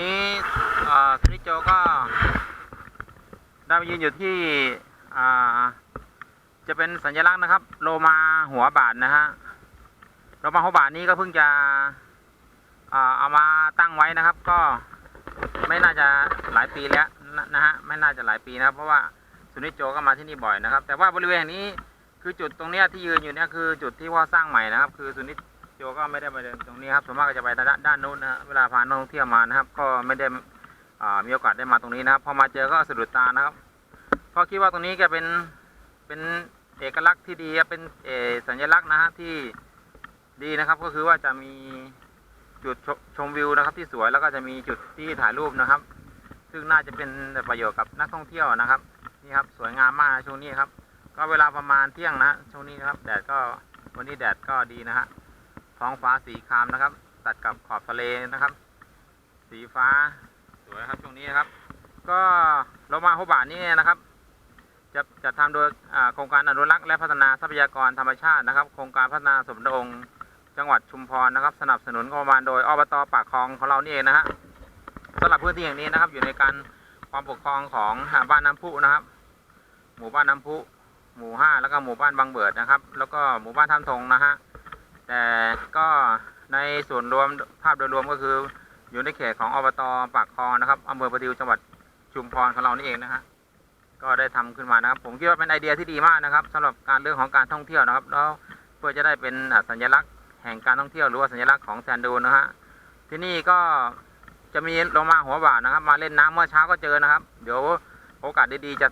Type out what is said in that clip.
นี้ทนิโจก็ได้มายืนอยู่ที่จะเป็นสัญลักษณ์นะครับ โลมาหัวบาทนะฮะโลมาหัวบาทนี้ก็เพิ่งจะเอามาตั้งไว้นะครับ ก็ไม่น่าจะหลายปีแล้วนะฮะไม่น่าจะหลายปีนะเพราะว่าสุนิจโจก็มาที่นี่บ่อยนะครับ แต่ว่าบริเวณนี้คือจุดตรงเนี้ยที่ยืนอยู่เนี่ยคือจุดที่ว่าสร้างใหม่นะครับ คือสุนิจ โจก็ไม่ได้ไปเดินตรงนี้ครับส่วนมากก็จะไปด้านด้านนู้นนะฮะเวลาพานักท่องเที่ยวมานะครับ ก็ไม่ได้มีโอกาสได้มาตรงนี้นะครับ พอมาเจอก็สะดุดตานะครับก็คิดว่าตรงนี้ก็เป็นเป็นเอกลักษณ์ที่ดีเป็นเอสัญลักษณ์นะฮะที่ดีนะครับก็คือว่าจะมีจุดชมชมวิวนะครับ ที่สวยแล้วก็จะมีจุดที่ถ่ายรูปนะครับ ซึ่งน่าจะเป็นประโยชน์กับนักท่องเที่ยวนะครับนี่ครับสวยงามมากนะช่วงนี้ครับ ก็เวลาประมาณเที่ยงนะฮะช่วงนี้นะครับ แดดก็วันนี้แดดก็ดีนะฮะ ท้องฟ้าสีครามนะครับ ตัดกับขอบทะเลนะครับ สีฟ้าสวยครับช่วงนี้นะครับ ก็โลมาโฮบานี่นะครับ จะจะทำโดยโครงการอนุรักษ์และพัฒนาทรัพยากรธรรมชาตินะครับ โครงการพัฒนาสมดุลองจังหวัดชุมพรนะครับ สนับสนุนงบประมาณโดยอบตปากคลองของเรานี่เองนะฮะสำหรับพื้นที่แห่างนี้นะครับ อยู่ในการความปกครองของอ่บ้านน้ำพุนะครับ หมู่บ้านน้ำพุหมู่ห้าแล้วก็หมู่บ้านบางเบิดนะครับ แล้วก็หมู่บ้านท่ามทงนะฮะ แต่ก็ในส่วนรวมภาพโดยรวมก็คือ อยู่ในเขตของอบตปากคลองนะครับอำเภอประทิวจังหวัดชุมพรของเรานี่เองนะฮะก็ได้ทำขึ้นมานะครับ ผมคิดว่าเป็นไอเดียที่ดีมากนะครับสำหรับการเรื่องของการท่องเที่ยวนะครับแล้วเพื่อจะได้เป็นสัญลักษณ์แห่งการท่องเที่ยวหรือว่าสัญลักษณ์ของแซนดูนะฮะที่นี่ก็จะมีโลมาหัวบ่านะครับ มาเล่นน้ำเมื่อเช้าก็เจอนะครับ เดี๋ยวโอกาสดีๆจะ